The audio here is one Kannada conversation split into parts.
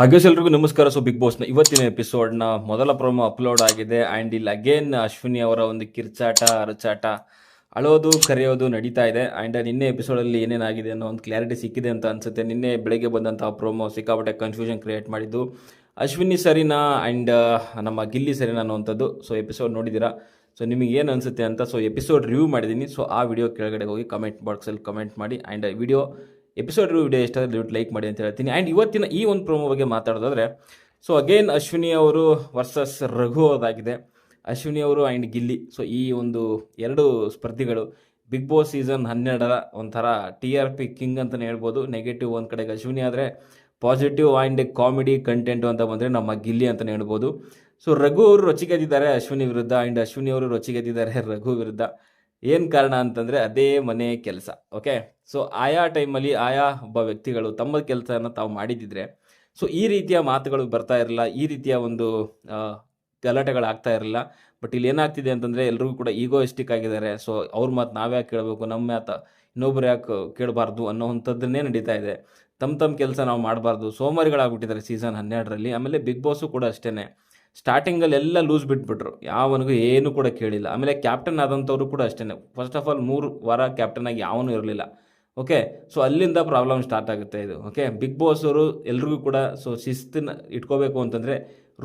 ಹಾಗೆ ಎಲ್ರಿಗೂ ನಮಸ್ಕಾರ. ಸೊ ಬಿಗ್ ಬಾಸ್ನ ಇವತ್ತಿನ ಎಪಿಸೋಡ್ನ ಮೊದಲ ಪ್ರೋಮೋ ಅಪ್ಲೋಡ್ ಆಗಿದೆ. ಆ್ಯಂಡ್ ಇಲ್ಲಿ ಅಗೇನ್ ಅಶ್ವಿನಿ ಅವರ ಒಂದು ಕಿರ್ಚಾಟ, ಅರಚಾಟ ಅಳೋದು, ಕರೆಯೋದು ನಡೀತಾ ಇದೆ. ಆ್ಯಂಡ್ ನಿನ್ನೆ ಎಪಿಸೋಡಲ್ಲಿ ಏನೇನಾಗಿದೆ ಅನ್ನೋ ಒಂದು ಕ್ಲಾರಿಟಿ ಸಿಕ್ಕಿದೆ ಅಂತ ಅನ್ಸುತ್ತೆ. ನಿನ್ನೆ ಬೆಳಗ್ಗೆ ಬಂದಂತಹ ಪ್ರೋಮೋ ಸಿಕ್ಕಾಪಟ್ಟೆ ಕನ್ಫ್ಯೂಷನ್ ಕ್ರಿಯೇಟ್ ಮಾಡಿದ್ದು ಅಶ್ವಿನಿ ಸರಿನಾ ಆ್ಯಂಡ್ ನಮ್ಮ ಗಿಲ್ಲಿ ಸರಿನಾ ಅನ್ನೋವಂಥದ್ದು. ಸೊ ಎಪಿಸೋಡ್ ನೋಡಿದ್ದೀರಾ? ಸೊ ನಿಮಗೆ ಏನು ಅನಿಸುತ್ತೆ ಅಂತ ಸೊ ಎಪಿಸೋಡ್ ರಿವ್ಯೂ ಮಾಡಿದ್ದೀನಿ. ಸೊ ಆ ವಿಡಿಯೋ ಕೆಳಗಡೆ ಹೋಗಿ ಕಮೆಂಟ್ ಬಾಕ್ಸಲ್ಲಿ ಕಮೆಂಟ್ ಮಾಡಿ. ಆ್ಯಂಡ್ ವಿಡಿಯೋ ಎಪಿಸೋಡ್ ವಿಡಿಯೋ ಇಷ್ಟ ದಯವಿಟ್ಟು ಲೈಕ್ ಮಾಡಿ ಅಂತ ಹೇಳ್ತೀನಿ. ಆ್ಯಂಡ್ ಇವತ್ತಿನ ಈ ಒಂದು ಪ್ರೋಮೋ ಬಗ್ಗೆ ಮಾತಾಡೋದಾದ್ರೆ ಸೊ ಅಗೇನ್ ಅಶ್ವಿನಿ ಅವರು ವರ್ಸಸ್ ರಘು ಅದಾಗಿದೆ ಅಶ್ವಿನಿ ಅವರು ಆ್ಯಂಡ್ ಗಿಲ್ಲಿ. ಸೊ ಈ ಒಂದು ಎರಡು ಸ್ಪರ್ಧಿಗಳು ಬಿಗ್ ಬಾಸ್ ಸೀಸನ್ ಹನ್ನೆರಡರ ಒಂಥರ ಟಿ ಆರ್ ಪಿ ಕಿಂಗ್ ಅಂತಲೇ ಹೇಳ್ಬೋದು. ನೆಗೆಟಿವ್ ಒಂದು ಕಡೆಗೆ ಅಶ್ವಿನಿ ಆದರೆ ಪಾಸಿಟಿವ್ ಆ್ಯಂಡ್ ಕಾಮಿಡಿ ಕಂಟೆಂಟು ಅಂತ ಬಂದರೆ ನಮ್ಮ ಗಿಲ್ಲಿ ಅಂತಲೇ ಹೇಳ್ಬೋದು. ಸೊ ರಘು ಅವರು ರೊಚ್ಚಿಗೆದ್ದಿದ್ದಾರೆ ಅಶ್ವಿನಿ ವಿರುದ್ಧ ಆ್ಯಂಡ್ ಅಶ್ವಿನಿ ಅವರು ರೊಚ್ಚಿಗೆದ್ದಿದ್ದಾರೆ ರಘು ವಿರುದ್ಧ. ಏನು ಕಾರಣ ಅಂತಂದರೆ ಅದೇ ಮನೆ ಕೆಲಸ ಓಕೆ ಸೊ ಆಯಾ ಟೈಮಲ್ಲಿ ಆಯಾ ಒಬ್ಬ ವ್ಯಕ್ತಿಗಳು ತಮ್ಮ ಕೆಲಸವನ್ನು ತಾವು ಮಾಡಿದ್ದಿದ್ರೆ ಸೊ ಈ ರೀತಿಯ ಮಾತುಗಳು ಬರ್ತಾ ಇರಲಿಲ್ಲ ಈ ರೀತಿಯ ಒಂದು ಗಲಾಟೆಗಳು ಗಲಾಟೆಗಳಾಗ್ತಾ ಇರಲಿಲ್ಲ ಬಟ್ ಇಲ್ಲಿ ಏನಾಗ್ತಿದೆ ಅಂತಂದರೆ ಎಲ್ರಿಗೂ ಕೂಡ ಈಗೋಯಿಸ್ಟಿಕ್ ಆಗಿದ್ದಾರೆ. ಸೊ ಅವ್ರ ಮಾತು ನಾವ್ಯಾಕೆ ಕೇಳಬೇಕು ನಮ್ಮ ಮಾತು ಇನ್ನೊಬ್ರು ಯಾಕೆ ಕೇಳಬಾರ್ದು ಅನ್ನೋವಂಥದ್ದನ್ನೇ ನಡೀತಾ ಇದೆ. ತಮ್ಮ ತಮ್ಮ ಕೆಲಸ ನಾವು ಮಾಡಬಾರ್ದು. ಸೋಮಾರಿಗಳಾಗ್ಬಿಟ್ಟಿದ್ದಾರೆ ಸೀಸನ್ ಹನ್ನೆರಡರಲ್ಲಿ. ಆಮೇಲೆ ಬಿಗ್ ಬಾಸು ಕೂಡ ಅಷ್ಟೇ ಸ್ಟಾರ್ಟಿಂಗಲ್ಲಿ ಎಲ್ಲ ಲೂಸ್ ಬಿಟ್ಬಿಟ್ರು. ಯಾವನಿಗೂ ಏನು ಕೂಡ ಕೇಳಿಲ್ಲ. ಆಮೇಲೆ ಕ್ಯಾಪ್ಟನ್ ಆದಂಥವ್ರು ಕೂಡ ಅಷ್ಟೇ ಫಸ್ಟ್ ಆಫ್ ಆಲ್ ಮೂರು ವಾರ ಕ್ಯಾಪ್ಟನ್ ಆಗಿ ಯಾವನೂ ಇರಲಿಲ್ಲ. ಓಕೆ ಸೊ ಅಲ್ಲಿಂದ ಪ್ರಾಬ್ಲಮ್ ಸ್ಟಾರ್ಟ್ ಆಗುತ್ತೆ ಇದು. ಓಕೆ ಬಿಗ್ ಬಾಸ್ ಅವರು ಎಲ್ರಿಗೂ ಕೂಡ ಸೊ ಶಿಸ್ತಿನ ಇಟ್ಕೋಬೇಕು ಅಂತಂದರೆ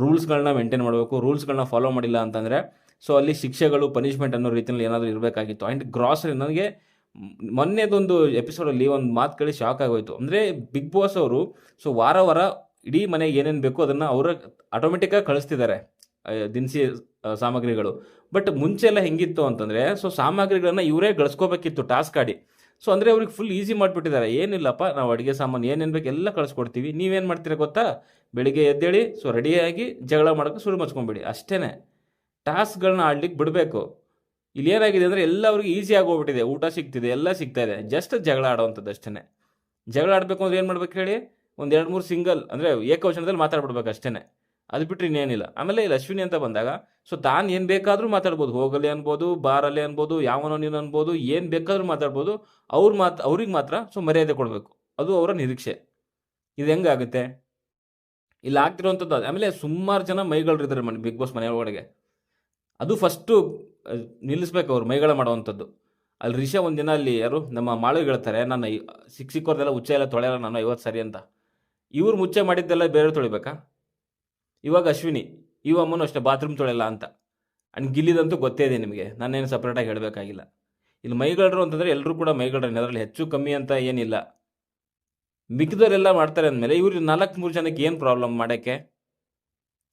ರೂಲ್ಸ್ಗಳನ್ನ ಮೇಂಟೈನ್ ಮಾಡಬೇಕು. ರೂಲ್ಸ್ಗಳನ್ನ ಫಾಲೋ ಮಾಡಿಲ್ಲ ಅಂತಂದರೆ ಸೊ ಅಲ್ಲಿ ಶಿಕ್ಷೆಗಳು ಪನಿಷ್ಮೆಂಟ್ ಅನ್ನೋ ರೀತಿಯಲ್ಲಿ ಏನಾದರೂ ಇರಬೇಕಾಗಿತ್ತು. ಆ್ಯಂಡ್ ಗ್ರಾಸರಿ ನನಗೆ ಮೊನ್ನೆದೊಂದು ಎಪಿಸೋಡಲ್ಲಿ ಒಂದು ಮಾತು ಕೇಳಿ ಶಾಕ್ ಆಗೋಯಿತು. ಅಂದರೆ ಬಿಗ್ ಬಾಸ್ ಅವರು ಸೊ ವಾರ ವಾರ ಇಡೀ ಮನೆಗೆ ಏನೇನು ಬೇಕು ಅದನ್ನು ಅವರ ಆಟೋಮೆಟಿಕ್ಕಾಗಿ ಕಳಿಸ್ತಿದ್ದಾರೆ ದಿನಸಿ ಸಾಮಗ್ರಿಗಳು. ಬಟ್ ಮುಂಚೆ ಎಲ್ಲ ಹೆಂಗಿತ್ತು ಅಂತಂದರೆ ಸೊ ಸಾಮಗ್ರಿಗಳನ್ನ ಇವರೇ ಗಳಿಸ್ಕೋಬೇಕಿತ್ತು ಟಾಸ್ಕ್ ಆಡಿ. ಸೊ ಅಂದರೆ ಅವ್ರಿಗೆ ಫುಲ್ ಈಸಿ ಮಾಡಿಬಿಟ್ಟಿದ್ದಾರೆ. ಏನಿಲ್ಲಪ್ಪ, ನಾವು ಅಡುಗೆ ಸಾಮಾನು ಏನೇನು ಬೇಕು ಎಲ್ಲ ಕಳಿಸ್ಕೊಡ್ತೀವಿ. ನೀವೇನು ಮಾಡ್ತೀರಾ ಗೊತ್ತಾ? ಬೆಳಿಗ್ಗೆ ಎದ್ದೇಳಿ ಸೊ ರೆಡಿಯಾಗಿ ಜಗಳ ಮಾಡೋಕ್ಕೆ ಶುರು ಮಚ್ಕೊಂಬಿಡಿ ಅಷ್ಟೇ ಟಾಸ್ಕ್ಗಳನ್ನ ಆಡ್ಲಿಕ್ಕೆ ಬಿಡಬೇಕು. ಇಲ್ಲಿ ಏನಾಗಿದೆ ಅಂದರೆ ಎಲ್ಲರಿಗೂ ಈಸಿ ಆಗೋಗ್ಬಿಟ್ಟಿದೆ ಊಟ ಸಿಗ್ತಿದೆ, ಎಲ್ಲ ಸಿಗ್ತಾ ಇದೆ. ಜಸ್ಟ್ ಜಗಳ ಆಡೋವಂಥದ್ದು ಅಷ್ಟೇ ಜಗಳ ಆಡಬೇಕು ಅಂದ್ರೆ ಏನು ಮಾಡ್ಬೇಕು ಹೇಳಿ? ಒಂದು ಎರಡು ಮೂರು ಸಿಂಗಲ್ ಅಂದರೆ ಏಕವಚನದಲ್ಲಿ ಮಾತಾಡ್ಬಿಡ್ಬೇಕು ಅಷ್ಟೇ ಅದು ಬಿಟ್ಟರೆ ಇನ್ನೇನಿಲ್ಲ. ಆಮೇಲೆ ಇಲ್ಲಿ ಅಶ್ವಿನಿ ಅಂತ ಬಂದಾಗ, ಸೊ ತಾನು ಏನು ಬೇಕಾದರೂ ಮಾತಾಡ್ಬೋದು. ಹೋಗಲಿ ಅನ್ಬೋದು, ಬಾರಲ್ಲಿ ಅನ್ಬೋದು, ಯಾವನೋ ನೀನು ಅನ್ಬೋದು, ಏನು ಬೇಕಾದರೂ ಮಾತಾಡ್ಬೋದು. ಅವ್ರ ಮಾತು, ಅವ್ರಿಗೆ ಮಾತ್ರ ಸೊ ಮರ್ಯಾದೆ ಕೊಡಬೇಕು. ಅದು ಅವರ ನಿರೀಕ್ಷೆ. ಇದು ಹೆಂಗಾಗುತ್ತೆ ಇಲ್ಲಿ ಆಗ್ತಿರೋವಂಥದ್ದು. ಆಮೇಲೆ ಸುಮಾರು ಜನ ಮೈಗಳಿದ್ದಾರೆ ಮನೆ, ಬಿಗ್ ಬಾಸ್ ಮನೆ ಅದು ಫಸ್ಟು ನಿಲ್ಲಿಸ್ಬೇಕು ಅವ್ರು ಮೈಗಳ ಮಾಡುವಂಥದ್ದು. ಅಲ್ಲಿ ರಿಷಾ ಒಂದಿನ ಅಲ್ಲಿ ಯಾರು, ನಮ್ಮ ಮಾಳು ಹೇಳ್ತಾರೆ ನಾನು ಸಿಕ್ಸಿಕ್ಕೋರ್ದೆಲ್ಲ ಸಿಕ್ಕ ಸಿಕ್ಕೋರ್ದೆಲ್ಲ ಹುಚ್ಚ ಎಲ್ಲ ತೊಳೆಯಲ್ಲ, ನಾನು ಐವತ್ತು ಸರಿ ಅಂತ. ಇವ್ರು ಮುಚ್ಚೆ ಮಾಡಿದ್ದೆಲ್ಲ ಬೇರೆ ತೊಳಿಬೇಕಾ? ಇವಾಗ ಅಶ್ವಿನಿ, ಇವ ಅಮ್ಮನೂ ಅಷ್ಟೇ ಬಾತ್ರೂಮ್ ತೊಳೆಯಲ್ಲ ಅಂತ. ಅಂಡ್ ಗಿಲ್ಲಿದಂತೂ ಗೊತ್ತೇ ಇದೆ ನಿಮಗೆ, ನಾನೇನು ಸಪ್ರೇಟಾಗಿ ಹೇಳಬೇಕಾಗಿಲ್ಲ. ಇಲ್ಲಿ ಮೈಗಳರು ಅಂತಂದರೆ ಎಲ್ಲರೂ ಕೂಡ ಮೈಗಳರು ಅದರಲ್ಲಿ ಹೆಚ್ಚು ಕಮ್ಮಿ ಅಂತ ಏನಿಲ್ಲ. ಮಿಕ್ಕಿದವರೆಲ್ಲ ಮಾಡ್ತಾರೆ ಅಂದಮೇಲೆ ಇವ್ರು ನಾಲ್ಕು ಮೂರು ಜನಕ್ಕೆ ಏನು ಪ್ರಾಬ್ಲಮ್ ಮಾಡೋಕ್ಕೆ?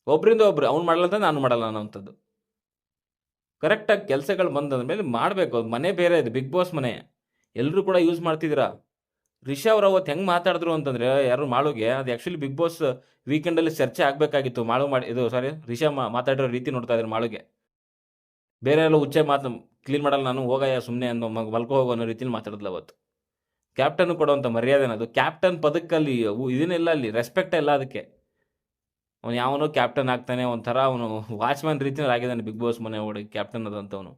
ಒಬ್ಬರಿಂದ ಒಬ್ರು, ಅವ್ನು ಮಾಡಲ್ಲ ಅಂತ ನಾನು ಮಾಡಲ್ಲ ಅನ್ನೋಂಥದ್ದು. ಕರೆಕ್ಟಾಗಿ ಕೆಲಸಗಳು ಬಂದಂದ್ಮೇಲೆ ಮಾಡಬೇಕು ಮನೆ ಬೇರೆ ಇದೆ ಬಿಗ್ ಬಾಸ್ ಮನೆ. ಎಲ್ಲರೂ ಕೂಡ ಯೂಸ್ ಮಾಡ್ತಿದ್ದೀರಾ? ರಿಷಾ ಅವ್ರು ಅವತ್ತು ಹೆಂಗೆ ಮಾತಾಡಿದ್ರು ಅಂತಂದರೆ, ಯಾರು ಮಾಳುಗೆ, ಅದು ಆ್ಯಕ್ಚುಲಿ ಬಿಗ್ ಬಾಸ್ ವೀಕೆಂಡಲ್ಲಿ ಚರ್ಚೆ ಆಗಬೇಕಾಗಿತ್ತು. ಮಾಳು ಮಾಡಿ, ಇದು ಸಾರಿ ರಿಷಾ ಮಾತಾಡಿರೋ ರೀತಿ ನೋಡ್ತಾ ಇದ್ದಾರೆ ಮಾಳುಗೆ. ಬೇರೆ ಎಲ್ಲ ಹುಚ್ಚೆ ಮಾತು ಕ್ಲೀನ್ ಮಾಡಲ್ಲ, ನಾನು ಹೋಗಯ್ಯ ಸುಮ್ಮನೆ ಅನ್ನೋ ಮಲ್ಕೋ ಹೋಗೋ ಅನ್ನೋ ರೀತಿಲಿ ಮಾತಾಡಿದ್ಲು ಅವತ್ತು. ಕ್ಯಾಪ್ಟನ್ ಕೊಡುವಂಥ ಮರ್ಯಾದೆನ ಅದು ಕ್ಯಾಪ್ಟನ್ ಪದಕ್ಕಲ್ಲಿ ಇದನ್ನೆಲ್ಲ ಅಲ್ಲಿ ರೆಸ್ಪೆಕ್ಟ್ ಎಲ್ಲ ಅದಕ್ಕೆ. ಅವನು ಯಾವನೋ ಕ್ಯಾಪ್ಟನ್ ಆಗ್ತಾನೆ, ಒಂಥರ ಅವನು ವಾಚ್ಮ್ಯಾನ್ ರೀತಿಯಲ್ಲಿ ಆಗಿದ್ದಾನೆ ಬಿಗ್ ಬಾಸ್ ಮನೆ ಒಳಗೆ ಕ್ಯಾಪ್ಟನ್ ಅದಂತವನು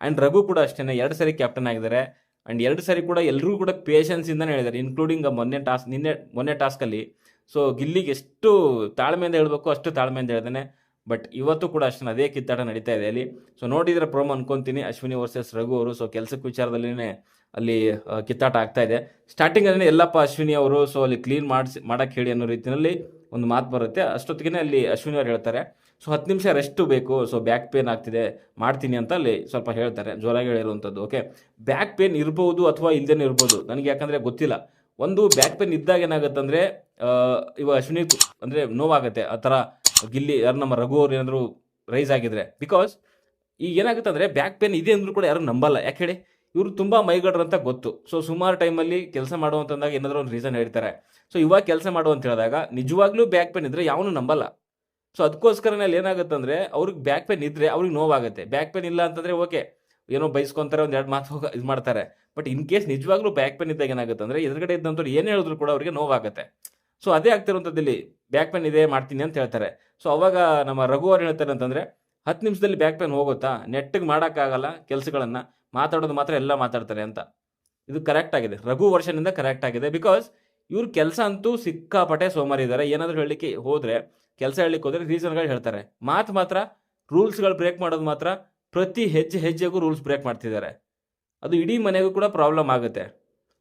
ಆ್ಯಂಡ್ ರಘು ಕೂಡ ಅಷ್ಟೇ ಎರಡು ಸರಿ ಕ್ಯಾಪ್ಟನ್ ಆಗಿದ್ದಾರೆ. ಆ್ಯಂಡ್ ಎರಡು ಸರಿ ಕೂಡ ಎಲ್ಲರೂ ಕೂಡ ಪೇಷನ್ಸಿಂದನೇ ಹೇಳಿದ್ದಾರೆ ಇನ್ಕ್ಲೂಡಿಂಗ್ ಮೊನ್ನೆ ಟಾಸ್ಕ್ ನಿನ್ನೆ, ಮೊನ್ನೆ ಟಾಸ್ಕಲ್ಲಿ ಸೊ ಗಿಲ್ಲಿಗೆ ಎಷ್ಟು ತಾಳ್ಮೆಯಿಂದ ಹೇಳಬೇಕು ಅಷ್ಟು ತಾಳ್ಮೆಯಿಂದ ಹೇಳ್ತಾನೆ ಬಟ್ ಇವತ್ತು ಕೂಡ ಅಷ್ಟೇ ಅದೇ ಕಿತ್ತಾಟ ನಡೀತಾ ಇದೆ ಅಲ್ಲಿ. ಸೊ ನೋಡಿದ್ರೆ ಪ್ರೋಮೋ ಅನ್ಕೊಂತೀನಿ. ಅಶ್ವಿನಿ ವರ್ಸಸ್ ರಘು ಅವರು. ಸೊ ಕೆಲಸಕ್ಕೆ ವಿಚಾರದಲ್ಲಿನೇ ಅಲ್ಲಿ ಕಿತ್ತಾಟ ಆಗ್ತಾ ಇದೆ. ಸ್ಟಾರ್ಟಿಂಗ್ ಅಲ್ಲಿ ಎಲ್ಲಪ್ಪ, ಅಶ್ವಿನಿ ಅವರು. ಸೊ ಅಲ್ಲಿ ಕ್ಲೀನ್ ಮಾಡಿಸಿ ಮಾಡೋಕ್ಕೆ ಹೇಳಿ ಅನ್ನೋ ರೀತಿಯಲ್ಲಿ ಒಂದು ಮಾತು ಬರುತ್ತೆ. ಅಷ್ಟೊತ್ತಿಗೆ ಅಲ್ಲಿ ಅಶ್ವಿನಿ ಅವ್ರು ಹೇಳ್ತಾರೆ. ಸೊ ಹತ್ತು ನಿಮಿಷ ರೆಸ್ಟು ಬೇಕು ಸೊ ಬ್ಯಾಕ್ ಪೇನ್ ಆಗ್ತಿದೆ, ಮಾಡ್ತೀನಿ ಅಂತ ಅಲ್ಲಿ ಸ್ವಲ್ಪ ಹೇಳ್ತಾರೆ, ಜೋರಾಗಿ ಹೇಳಿರುವಂಥದ್ದು ಓಕೆ ಬ್ಯಾಕ್ ಪೇನ್ ಇರ್ಬೋದು ಅಥವಾ ಇಲ್ಲದೇ ಇರ್ಬೋದು, ನನಗೆ ಯಾಕಂದರೆ ಗೊತ್ತಿಲ್ಲ. ಒಂದು ಬ್ಯಾಕ್ ಪೇನ್ ಇದ್ದಾಗ ಏನಾಗುತ್ತಂದರೆ ಇವಾಗ ಅಶ್ವಿನಿ ಅಂದರೆ ನೋವಾಗುತ್ತೆ, ಆ ಥರ ಗಿಲ್ಲಿ, ಯಾರು ನಮ್ಮ ರಘು ಅವ್ರು ಏನಾದರೂ ರೈಸ್ ಆಗಿದ್ರೆ. ಬಿಕಾಸ್ ಈಗ ಏನಾಗುತ್ತೆ ಅಂದರೆ ಬ್ಯಾಕ್ ಪೇನ್ ಇದೆ ಅಂದ್ರೂ ಕೂಡ ಯಾರು ನಂಬಲ್ಲ. ಯಾಕೆ ಹೇಳಿ? ಇವರು ತುಂಬ ಮೈಗಡ್ರು ಅಂತ ಗೊತ್ತು. ಸೊ ಸುಮಾರು ಟೈಮಲ್ಲಿ ಕೆಲಸ ಮಾಡುವಂತಂದಾಗ ಏನಾದರೂ ಒಂದು ರೀಸನ್ ಹೇಳ್ತಾರೆ. ಸೊ ಇವಾಗ ಕೆಲಸ ಮಾಡು ಅಂತ ಹೇಳಿದಾಗ ನಿಜವಾಗ್ಲೂ ಬ್ಯಾಕ್ ಪೇನ್ ಇದ್ದರೆ ಯಾವನು ನಂಬಲ್ಲ. ಸೊ ಅದಕ್ಕೋಸ್ಕರನೇ ಅಲ್ಲಿ ಏನಾಗುತ್ತೆ ಅಂದರೆ ಅವ್ರಿಗೆ ಬ್ಯಾಕ್ ಪೇನ್ ಇದ್ರೆ ಅವ್ರಿಗೆ ನೋವಾಗುತ್ತೆ. ಬ್ಯಾಕ್ ಪೇನ್ ಇಲ್ಲ ಅಂತಂದರೆ ಓಕೆ ಏನೋ ಬೈಸ್ಕೊಂತಾರೆ, ಒಂದು ಎರಡು ಮಾತು ಇದು ಮಾಡ್ತಾರೆ. ಬಟ್ ಇನ್ ಕೇಸ್ ನಿಜವಾಗ್ಲೂ ಬ್ಯಾಕ್ ಪೇನ್ ಇದ್ದಾಗ ಏನಾಗುತ್ತೆ ಅಂದರೆ ಎದುರುಗಡೆ ಇದ್ದಂಥವ್ರು ಏನು ಹೇಳಿದ್ರು ಕೂಡ ಅವರಿಗೆ ನೋವಾಗುತ್ತೆ. ಸೊ ಅದೇ ಆಗ್ತಿರುವಂಥದ್ದಿಲ್ಲಿ ಬ್ಯಾಕ್ ಪೇನ್ ಇದೆ, ಮಾಡ್ತೀನಿ ಅಂತ ಹೇಳ್ತಾರೆ. ಸೊ ಅವಾಗ ನಮ್ಮ ರಘು ಅವ್ರು ಹೇಳ್ತಾರೆ ಅಂತಂದರೆ, ಹತ್ತು ನಿಮಿಷದಲ್ಲಿ ಬ್ಯಾಕ್ ಪೇನ್ ಹೋಗುತ್ತಾ? ನೆಟ್ಟಿಗೆ ಮಾಡೋಕ್ಕಾಗಲ್ಲ ಕೆಲಸಗಳನ್ನು, ಮಾತಾಡೋದು ಮಾತ್ರ ಎಲ್ಲ ಮಾತಾಡ್ತಾರೆ ಅಂತ. ಇದು ಕರೆಕ್ಟ್ ಆಗಿದೆ. ರಘು ವರ್ಷನಿಂದ ಕರೆಕ್ಟ್ ಆಗಿದೆ. ಬಿಕಾಸ್ ಇವ್ರ ಕೆಲಸ ಅಂತೂ ಸಿಕ್ಕಾಪಟ್ಟೆ ಸೋಮಾರಿ ಇದ್ದಾರೆ ಏನಾದರೂ ಹೇಳಲಿಕ್ಕೆ ಹೋದರೆ ಕೆಲಸ ಹೇಳಲಿಕ್ಕೆ ಹೋದರೆ ರೀಸನ್ಗಳು ಹೇಳ್ತಾರೆ. ಮಾತು ಮಾತ್ರ ರೂಲ್ಸ್ಗಳು ಬ್ರೇಕ್ ಮಾಡೋದು ಮಾತ್ರ ಪ್ರತಿ ಹೆಜ್ಜೆ ಹೆಜ್ಜೆಗೂ ರೂಲ್ಸ್ ಬ್ರೇಕ್ ಮಾಡ್ತಿದ್ದಾರೆ. ಅದು ಇಡೀ ಮನೆಗೂ ಕೂಡ ಪ್ರಾಬ್ಲಮ್ ಆಗುತ್ತೆ.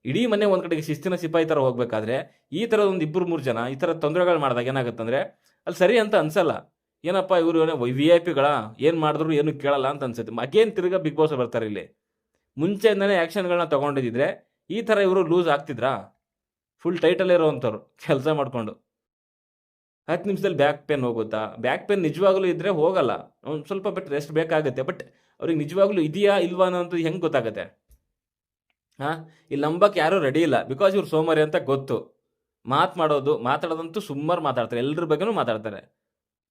ಇಡೀ ಮನೆ ಒಂದು ಕಡೆಗೆ ಶಿಸ್ತಿನ ಸಿಪಾಯಿ ಥರ ಹೋಗಬೇಕಾದ್ರೆ ಈ ಥರದ ಒಂದು ಇಬ್ಬರು ಮೂರು ಜನ ಈ ಥರ ತೊಂದರೆಗಳು ಮಾಡಿದಾಗ ಏನಾಗುತ್ತೆ ಅಂದರೆ ಅಲ್ಲಿ ಸರಿ ಅಂತ ಅನ್ಸಲ್ಲ. ಏನಪ್ಪ ಇವರು ವಿ ಐ ಪಿಗಳ ಏನು ಮಾಡಿದ್ರು ಏನು ಕೇಳಲ್ಲ ಅಂತ ಅನ್ಸುತ್ತೆ. ಅಗೇನ್ ತಿರ್ಗಾ ಬಿಗ್ ಬಾಸ್ ಬರ್ತಾರೆ ಇಲ್ಲಿ. ಮುಂಚೆಯಿಂದನೇ ಆ್ಯಕ್ಷನ್ಗಳನ್ನ ತೊಗೊಂಡಿದ್ದಿದ್ರೆ ಈ ಥರ ಇವರು ಲೂಸ್ ಆಗ್ತಿದ್ರಾ? ಫುಲ್ ಟೈಟಲ್ ಇರೋವಂಥವ್ರು, ಕೆಲಸ ಮಾಡಿಕೊಂಡು. ಹತ್ತು ನಿಮಿಷದಲ್ಲಿ ಬ್ಯಾಕ್ ಪೇನ್ ಹೋಗುತ್ತಾ? ಬ್ಯಾಕ್ ಪೇನ್ ನಿಜವಾಗ್ಲೂ ಇದ್ದರೆ ಹೋಗಲ್ಲ. ಒಂದು ಸ್ವಲ್ಪ ಬಟ್ ರೆಸ್ಟ್ ಬೇಕಾಗುತ್ತೆ. ಬಟ್ ಅವ್ರಿಗೆ ನಿಜವಾಗ್ಲೂ ಇದೆಯಾ ಇಲ್ವಾ ಅನ್ನೋದು ಹೆಂಗೆ ಗೊತ್ತಾಗುತ್ತೆ? ಹಾಂ? ಇಲ್ಲಿ ನಂಬಕ್ಕೆ ಯಾರೂ ರೆಡಿ ಇಲ್ಲ. ಬಿಕಾಸ್ ಇವ್ರು ಸೋಮಾರಿ ಅಂತ ಗೊತ್ತು. ಮಾತು ಮಾಡೋದು, ಮಾತಾಡೋದಂತೂ ಸುಮಾರು ಮಾತಾಡ್ತಾರೆ. ಎಲ್ಲರ ಬಗ್ಗೆನೂ ಮಾತಾಡ್ತಾರೆ.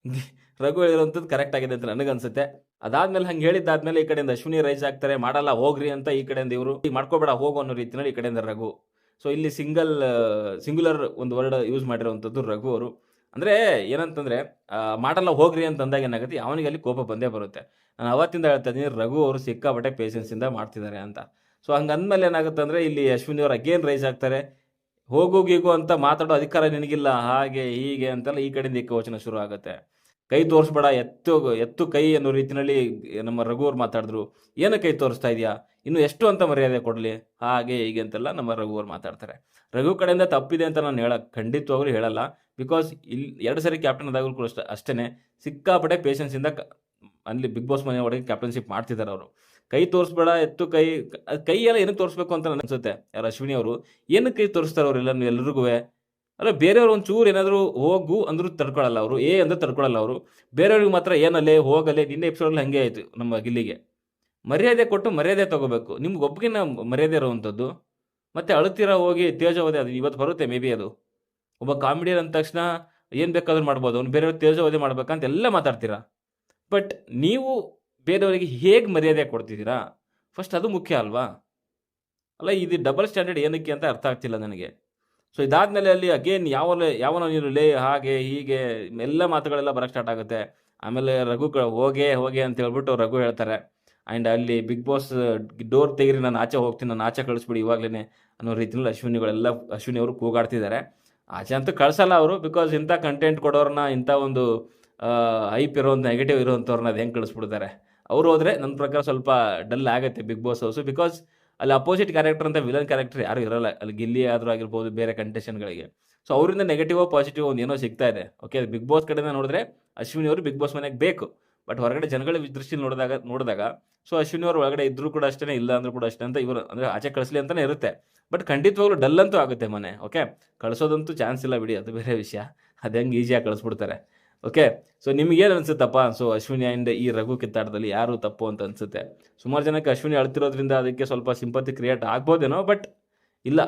ರಘು ಹೇಳಿರೋಂಥದ್ದು ಕರೆಕ್ಟ್ ಆಗಿದೆ ಅಂತ ನನಗನ್ಸುತ್ತೆ. ಅದಾದ್ಮೇಲೆ ಹಂಗೆ ಹೇಳಿದ್ದಾದ್ಮೇಲೆ ಈ ಕಡೆಯಿಂದ ಅಶ್ವಿನಿ ರೈಸ್ ಆಗ್ತಾರೆ. ಮಾಡಲ್ಲ, ಹೋಗ್ರಿ ಅಂತ ಈ ಕಡೆಯಿಂದ ಇವರು. ಮಾಡ್ಕೋಬೇಡ, ಹೋಗು ಅನ್ನೋ ರೀತಿಯಲ್ಲಿ ಈ ಕಡೆಯಿಂದ ರಘು. ಸೊ ಇಲ್ಲಿ ಸಿಂಗಲ್ ಸಿಂಗ್ಯುಲರ್ ಒಂದು ವರ್ಡ್ ಯೂಸ್ ಮಾಡಿರೋವಂಥದ್ದು ರಘು ಅವರು. ಅಂದರೆ ಏನಂತಂದರೆ ಮಾಡಲ್ಲ ಹೋಗ್ರಿ ಅಂತ ಅಂದಾಗ ಏನಾಗುತ್ತೆ, ಅವನಿಗೆ ಅಲ್ಲಿ ಕೋಪ ಬಂದೇ ಬರುತ್ತೆ. ನಾನು ಅವತ್ತಿಂದ ಹೇಳ್ತಾ ಇದ್ದೀನಿ, ರಘು ಅವರು ಸಿಕ್ಕಾಪಟ್ಟೆ ಪೇಷನ್ಸಿಂದ ಮಾಡ್ತಿದ್ದಾರೆ ಅಂತ. ಸೊ ಹಂಗೆ ಅಂದಮೇಲೆ ಏನಾಗುತ್ತೆ ಅಂದರೆ, ಇಲ್ಲಿ ಅಶ್ವಿನಿ ಅವರು ಅಗೇನ್ ರೈಸ್ ಆಗ್ತಾರೆ. ಹೋಗೋಗಿಗೋ ಗೀಗು ಅಂತ ಮಾತಾಡೋ ಅಧಿಕಾರ ನಿನಗಿಲ್ಲ, ಹಾಗೆ ಹೀಗೆ ಅಂತೆಲ್ಲ ಈ ಕಡೆಯಿಂದ ಏಕವಚನ ಶುರು ಆಗುತ್ತೆ. ಕೈ ತೋರಿಸ್ಬೇಡ, ಎತ್ತು ಎತ್ತು ಕೈ ಅನ್ನೋ ರೀತಿಯಲ್ಲಿ ನಮ್ಮ ರಘು ಅವ್ರು ಮಾತಾಡಿದ್ರು. ಏನು ಕೈ ತೋರಿಸ್ತಾ ಇದೆಯಾ? ಇನ್ನು ಎಷ್ಟು ಅಂತ ಮರ್ಯಾದೆ ಕೊಡಲಿ? ಹಾಗೆ, ಹೀಗೆ ಅಂತೆಲ್ಲ ನಮ್ಮ ರಘು ಅವ್ರು ಮಾತಾಡ್ತಾರೆ. ರಘು ಕಡೆಯಿಂದ ತಪ್ಪಿದೆ ಅಂತ ನಾನು ಹೇಳ, ಖಂಡಿತವಾಗ್ಲೂ ಹೇಳಲ್ಲ. ಬಿಕಾಸ್ ಇಲ್ಲಿ ಎರಡು ಸರಿ ಕ್ಯಾಪ್ಟನ್ ಆದಾಗಲೂ ಕೂಡ ಅಷ್ಟೇ ಸಿಕ್ಕಾಪಟ್ಟೆ ಪೇಷನ್ಸಿಂದ ಅಲ್ಲಿ ಬಿಗ್ ಬಾಸ್ ಮನೆ ಒಳಗೆ ಕ್ಯಾಪ್ಟನ್ಶಿಪ್ ಮಾಡ್ತಿದ್ದಾರೆ ಅವರು. ಕೈ ತೋರಿಸ್ಬೇಡ, ಎತ್ತು, ಕೈ ಕೈ ಎಲ್ಲ ಏನಕ್ಕೆ ತೋರಿಸ್ಬೇಕು ಅಂತ ನನಗೆ ಅನ್ಸುತ್ತೆ, ಯಾರು ಅಶ್ವಿನಿ ಅವರು. ಏನಕ್ಕೆ ಕೈ ತೋರಿಸ್ತಾರೆ ಅವರೆಲ್ಲ ಎಲ್ರಿಗೂ ಅಲ್ಲ ಬೇರೆಯವ್ರು ಒಂದು ಚೂರು ಏನಾದರೂ ಹೋಗು ಅಂದ್ರೂ ತಡ್ಕೊಳ್ಳಲ್ಲ ಅವರು, ಏ ಅಂದ್ರೆ ತಡ್ಕೊಳ್ಳಲ್ಲ ಅವರು. ಬೇರೆಯವ್ರಿಗೆ ಮಾತ್ರ ಏನಲ್ಲೇ ಹೋಗಲೇ ನಿನ್ನೆ ಎಪಿಸೋಡಲ್ಲಿ ಹಂಗೆ ಆಯಿತು ನಮ್ಮ ಗಿಲ್ಲಿಗೆ. ಮರ್ಯಾದೆ ಕೊಟ್ಟು ಮರ್ಯಾದೆ ತಗೋಬೇಕು. ನಿಮ್ಗೆ ಒಬ್ಬಗಿನ ಮರ್ಯಾದೆ ಇರುವಂಥದ್ದು. ಮತ್ತೆ ಅಳುತ್ತೀರ ಹೋಗಿ ತೇಜವಧೆ ಅದು ಇವತ್ತು ಬರುತ್ತೆ ಮೇ ಬಿ ಅದು. ಒಬ್ಬ ಕಾಮಿಡಿಯನ್ ಅಂದ ತಕ್ಷಣ ಏನು ಬೇಕಾದ್ರೂ ಮಾಡ್ಬೋದು. ಅವ್ನು ಬೇರೆಯವ್ರು ತೇಜವಧೆ ಮಾಡ್ಬೇಕಂತ ಎಲ್ಲ ಮಾತಾಡ್ತೀರಾ? ಬಟ್ ನೀವು ಬೇರೆಯವರಿಗೆ ಹೇಗೆ ಮರ್ಯಾದೆ ಕೊಡ್ತಿದ್ದೀರಾ? ಫಸ್ಟ್ ಅದು ಮುಖ್ಯ ಅಲ್ವಾ? ಅಲ್ಲ, ಇದು ಡಬಲ್ ಸ್ಟ್ಯಾಂಡರ್ಡ್ ಏನಕ್ಕೆ ಅಂತ ಅರ್ಥ ಆಗ್ತಿಲ್ಲ ನನಗೆ. ಸೊ ಇದಾದ್ಮೇಲೆ ಅಲ್ಲಿ ಅಗೇನ್ ಯಾವ ಯಾವನ ನೀನು ಲೇ, ಹಾಗೆ, ಹೀಗೆ, ಎಲ್ಲ ಮಾತುಗಳೆಲ್ಲ ಬರೋಕ್ಕೆ ಸ್ಟಾರ್ಟ್ ಆಗುತ್ತೆ. ಆಮೇಲೆ ರಘು ಹೋಗೆ ಹೋಗೆ ಅಂತ ಹೇಳ್ಬಿಟ್ಟು ರಘು ಹೇಳ್ತಾರೆ. ಆ್ಯಂಡ್ ಅಲ್ಲಿ ಬಿಗ್ ಬಾಸ್ ಡೋರ್ ತೆಗಿರಿ, ನಾನು ಆಚೆ ಹೋಗ್ತೀನಿ, ನಾನು ಆಚೆ ಕಳಿಸ್ಬಿಡಿ ಇವಾಗಲೇ ಅನ್ನೋ ರೀತಿಯಲ್ಲಿ ಅಶ್ವಿನಿಗಳೆಲ್ಲ ಅಶ್ವಿನಿ ಅವರು ಕೂಗಾಡ್ತಿದ್ದಾರೆ. ಆಚೆ ಅಂತೂ ಕಳ್ಸಲ್ಲ ಅವರು ಬಿಕಾಸ್ ಇಂಥ ಕಂಟೆಂಟ್ ಕೊಡೋರನ್ನ ಇಂಥ ಒಂದು ಹೈಪ್ ಇರೋಂಥ ನೆಗೆಟಿವ್ ಇರೋವಂಥವ್ರನ್ನ ಅದು ಹೆಂಗೆ ಕಳಿಸ್ಬಿಡ್ತಾರೆ? ಅವ್ರು ಹೋದರೆ ನನ್ನ ಪ್ರಕಾರ ಸ್ವಲ್ಪ ಡಲ್ ಆಗುತ್ತೆ ಬಿಗ್ ಬಾಸ್ ಹೌಸು ಬಿಕಾಸ್ ಅಲ್ಲಿ ಅಪೋಸಿಟ್ ಕ್ಯಾರೆಕ್ಟರ್ ಅಂತ ವಿಲನ್ ಕ್ಯಾರೆಕ್ಟರ್ ಯಾರು ಇರಲ್ಲ. ಅಲ್ಲಿ ಗಿಲ್ಲಿ ಆದರೂ ಆಗಿರ್ಬೋದು, ಬೇರೆ ಕಂಟೆಸ್ಟೆಂಟ್ಗಳಿಗೆ ಸೊ ಅವರಿಂದ ನೆಗೆಟಿವ್ ಪಾಸಿಟಿವ್ ಒಂದು ಏನೋ ಸಿಗ್ತಾ ಇದೆ. ಓಕೆ ಬಿಗ್ ಬಾಸ್ ಕಡೆಯಿಂದ ನೋಡಿದ್ರೆ ಅಶ್ವಿನಿ ಅವರು ಬಿಗ್ ಬಾಸ್ ಮನೆಗೆ ಬೇಕು. ಬಟ್ ಹೊರಗಡೆ ಜನಗಳ ದೃಷ್ಟಿಯಲ್ಲಿ ನೋಡಿದಾಗ ನೋಡಿದಾಗ ಸೊ ಅಶ್ವಿನಿ ಅವರು ಒಳಗಡೆ ಇದ್ರೂ ಕೂಡ ಅಷ್ಟೇ ಇಲ್ಲ ಅಂದ್ರೂ ಕೂಡ ಅಷ್ಟೇ ಅಂತ ಇವರು, ಅಂದರೆ ಆಚೆ ಕಳಿಸ್ಲಿ ಅಂತಲೇ ಇರುತ್ತೆ. ಬಟ್ ಖಂಡಿತವಾಗ್ಲೂ ಡಲ್ ಅಂತೂ ಆಗುತ್ತೆ ಮನೆ. ಓಕೆ ಕಳಿಸೋದಂತೂ ಚಾನ್ಸ್ ಇಲ್ಲ ಬಿಡಿ, ಅದು ಬೇರೆ ವಿಷಯ. ಅದು ಹೆಂಗೆ ಈಸಿಯಾಗಿ ಕಳಿಸ್ಬಿಡ್ತಾರೆ. ಓಕೆ ಸೊ ನಿಮ್ಗೇನು ಅನ್ಸುತ್ತಪ್ಪ? ಸೊ ಅಶ್ವಿನಿ ಆ್ಯಂಡ್ ಈ ರಘು ಕಿತ್ತಾಟದಲ್ಲಿ ಯಾರು ತಪ್ಪು ಅಂತ ಅನ್ಸುತ್ತೆ? ಸುಮಾರು ಜನಕ್ಕೆ ಅಶ್ವಿನಿ ಅಳ್ತಿರೋದ್ರಿಂದ ಅದಕ್ಕೆ ಸ್ವಲ್ಪ ಸಿಂಪತಿ ಕ್ರಿಯೇಟ್ ಆಗ್ಬೋದೇನೋ ಬಟ್ ಇಲ್ಲ.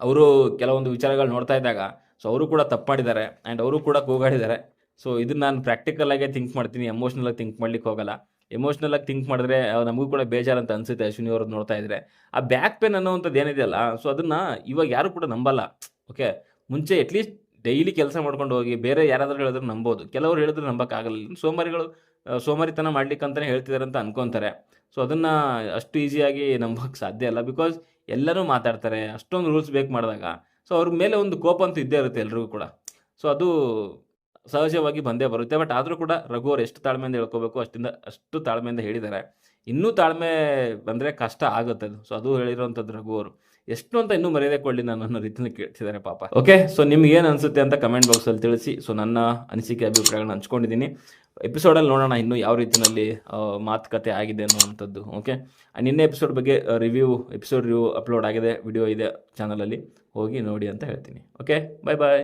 ಅವರು ಕೆಲವೊಂದು ವಿಚಾರಗಳು ನೋಡ್ತಾ ಇದ್ದಾಗ ಸೊ ಅವರು ಕೂಡ ತಪ್ಪು ಮಾಡಿದ್ದಾರೆ ಆ್ಯಂಡ್ ಅವರು ಕೂಡ ಕೂಗಾಡಿದ್ದಾರೆ. ಸೊ ಇದನ್ನ ನಾನು ಪ್ರಾಕ್ಟಿಕಲ್ ಆಗೇ ಥಿಂಕ್ ಮಾಡ್ತೀನಿ ಎಮೋಷ್ನಲ್ ಆಗಿ ಥಿಂಕ್ ಮಾಡ್ಲಿಕ್ಕೆ ಹೋಗಲ್ಲ. ಎಮೋಷ್ನಲ್ ಆಗಿ ಥಿಂಕ್ ಮಾಡಿದ್ರೆ ನಮಗೂ ಕೂಡ ಬೇಜಾರು ಅಂತ ಅನ್ಸುತ್ತೆ ಅಶ್ವಿನಿ ಅವ್ರದ್ದು ನೋಡ್ತಾ ಇದ್ರೆ. ಆ ಬ್ಯಾಕ್ ಪೇನ್ ಅನ್ನೋವಂಥದ್ದು ಏನಿದೆಯಲ್ಲ ಸೊ ಅದನ್ನ ಇವಾಗ ಯಾರು ಕೂಡ ನಂಬಲ್ಲ. ಓಕೆ ಮುಂಚೆ ಅಟ್ಲೀಸ್ಟ್ ಡೈಲಿ ಕೆಲಸ ಮಾಡ್ಕೊಂಡು ಹೋಗಿ ಬೇರೆ ಯಾರಾದರೂ ಹೇಳಿದ್ರೆ ನಂಬೋದು. ಕೆಲವರು ಹೇಳಿದ್ರೆ ನಂಬಕ್ಕಾಗಲ್ಲ. ಸೋಮಾರಿಗಳು ಸೋಮಾರಿತನ ಸೋಮಾರಿತನ ಮಾಡ್ಲಿಕ್ಕಂತಲೇ ಹೇಳ್ತಿದ್ದಾರೆ ಅಂತ ಅನ್ಕೊತಾರೆ. ಸೊ ಅದನ್ನು ಅಷ್ಟು ಈಸಿಯಾಗಿ ನಂಬಕ್ಕೆ ಸಾಧ್ಯ ಇಲ್ಲ. ಬಿಕಾಸ್ ಎಲ್ಲರೂ ಮಾತಾಡ್ತಾರೆ. ಅಷ್ಟೊಂದು ರೂಲ್ಸ್ ಬೇಕು ಮಾಡಿದಾಗ. ಸೊ ಅವ್ರ ಮೇಲೆ ಒಂದು ಕೋಪ ಅಂತ ಇದ್ದೇ ಇರುತ್ತೆ ಎಲ್ರಿಗೂ ಕೂಡ. ಸೊ ಅದು ಸಹಜವಾಗಿ ಬಂದೇ ಬರುತ್ತೆ. ಬಟ್ ಆದರೂ ಕೂಡ ರಘು ಅವ್ರು ಎಷ್ಟು ತಾಳ್ಮೆಯಿಂದ ಹೇಳ್ಕೋಬೇಕು ಅಷ್ಟಿಂದ, ಅಷ್ಟು ತಾಳ್ಮೆಯಿಂದ ಹೇಳಿದ್ದಾರೆ. ಇನ್ನೂ ತಾಳ್ಮೆ ಬಂದರೆ ಕಷ್ಟ ಆಗುತ್ತೆ ಅದು. ಸೊ ಅದು ಹೇಳಿರೋವಂಥದ್ದು ರಘು ಅವರು. ಎಷ್ಟು ಅಂತ ಇನ್ನೂ ಮರ್ಯಾದೆ ಕೊಡಲಿ ನಾನು ಅನ್ನೋ ರೀತಿಯಲ್ಲಿ ಕೇಳ್ತಿದ್ದಾರೆ ಪಾಪ. ಓಕೆ ಸೊ ನಿಮ್ಗೆ ಏನು ಅನಿಸುತ್ತೆ ಅಂತ ಕಮೆಂಟ್ ಬಾಕ್ಸಲ್ಲಿ ತಿಳಿಸಿ. ಸೊ ನನ್ನ ಅನಿಸಿಕೆ, ಅಭಿಪ್ರಾಯಗಳನ್ನ ಹಂಚ್ಕೊಂಡಿದ್ದೀನಿ. ಎಪಿಸೋಡಲ್ಲಿ ನೋಡೋಣ ಇನ್ನೂ ಯಾವ ರೀತಿಯಲ್ಲಿ ಮಾತುಕತೆ ಆಗಿದೆ ಅನ್ನುವಂಥದ್ದು. ಓಕೆ ನಿನ್ನೆ ಎಪಿಸೋಡ್ ಬಗ್ಗೆ ರಿವ್ಯೂ ಎಪಿಸೋಡ್ ರಿವ್ಯೂ ಅಪ್ಲೋಡ್ ಆಗಿದೆ ವಿಡಿಯೋ ಇದೆ ಚಾನಲಲ್ಲಿ ಹೋಗಿ ನೋಡಿ ಅಂತ ಹೇಳ್ತೀನಿ. ಓಕೆ ಬಾಯ್ ಬಾಯ್